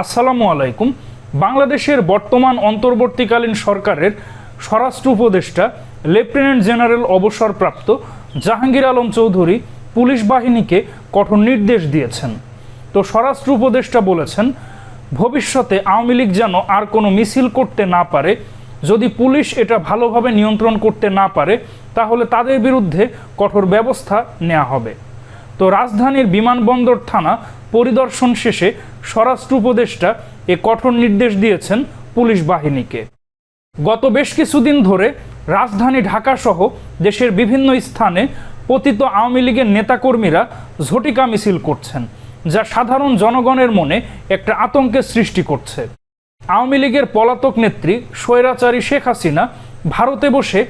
আসসালামু আলাইকুম। বাংলাদেশের বর্তমান অন্তর্বর্তীকালীন সরকারের স্বরাষ্ট্র উপদেষ্টা, লেফটেন্যান্ট জেনারেল অবসরপ্রাপ্ত জাহাঙ্গীর আলম চৌধুরী পুলিশ বাহিনীকে কঠোর নির্দেশ দিয়েছেন। তো স্বরাষ্ট্র উপদেষ্টা বলেছেন, ভবিষ্যতে আওয়ামী লীগ যেন আর কোনো মিছিল করতে না পারে, যদি পুলিশ এটা ভালোভাবে নিয়ন্ত্রণ করতে না পারে, তাহলে তাদের বিরুদ্ধে কঠোর ব্যবস্থা নেওয়া হবে। তো রাজধানীর বিমানবন্দর থানা পরিদর্শন শেষে স্বরাষ্ট্র উপদেষ্টা এ কঠোর নির্দেশ দিয়েছেন পুলিশ বাহিনীকে। গত বেশ কিছুদিন ধরে রাজধানী ঢাকা সহ দেশের বিভিন্ন স্থানে পতিত আওয়ামী লীগের নেতাকর্মীরা ঝটিকা মিছিল করছেন, যা সাধারণ জনগণের মনে একটা আতঙ্কের সৃষ্টি করছে। আওয়ামী লীগের পলাতক নেত্রী স্বৈরাচারী শেখ হাসিনা ভারতে বসে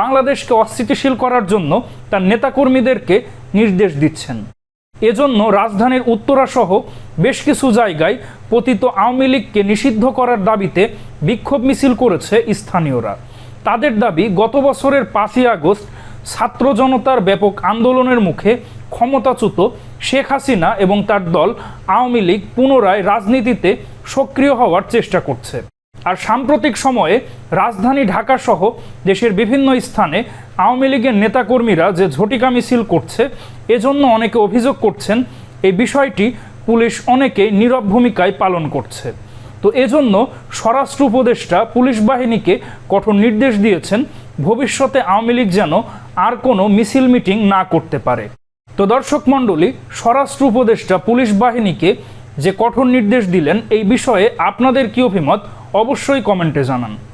বাংলাদেশকে অস্থিতিশীল করার জন্য তার নেতাকর্মীদেরকে নির্দেশ দিচ্ছেন। এজন্য রাজধানীর উত্তরাসহ বেশ কিছু জায়গায় পতিত আওয়ামী লীগকে নিষিদ্ধ করার দাবিতে বিক্ষোভ মিছিল করেছে স্থানীয়রা। তাদের দাবি, গত বছরের পাঁচই আগস্ট ছাত্র জনতার ব্যাপক আন্দোলনের মুখে ক্ষমতাচ্যুত শেখ হাসিনা এবং তার দল আওয়ামী লীগ পুনরায় রাজনীতিতে সক্রিয় হওয়ার চেষ্টা করছে। আর সাম্প্রতিক সময়ে রাজধানী ঢাকা সহ দেশের বিভিন্ন স্থানে আওয়ামী লীগের নেতাকর্মীরা যে ঝটিকা মিছিল করছে, এজন্য অনেকে অভিযোগ করছেন এই বিষয়টি পুলিশ অনেকে নীরব ভূমিকায় পালন করছে। তো এজন্য স্বরাষ্ট্র উপদেষ্টা পুলিশ বাহিনীকে কঠোর নির্দেশ দিয়েছেন, ভবিষ্যতে আওয়ামী লীগ যেন আর কোনো মিছিল মিটিং না করতে পারে। তো দর্শক মণ্ডলী, স্বরাষ্ট্র উপদেষ্টা পুলিশ বাহিনীকে যে কঠোর নির্দেশ দিলেন, এই বিষয়ে আপনাদের কি অভিমত? অবশ্যই কমেন্টে জানান।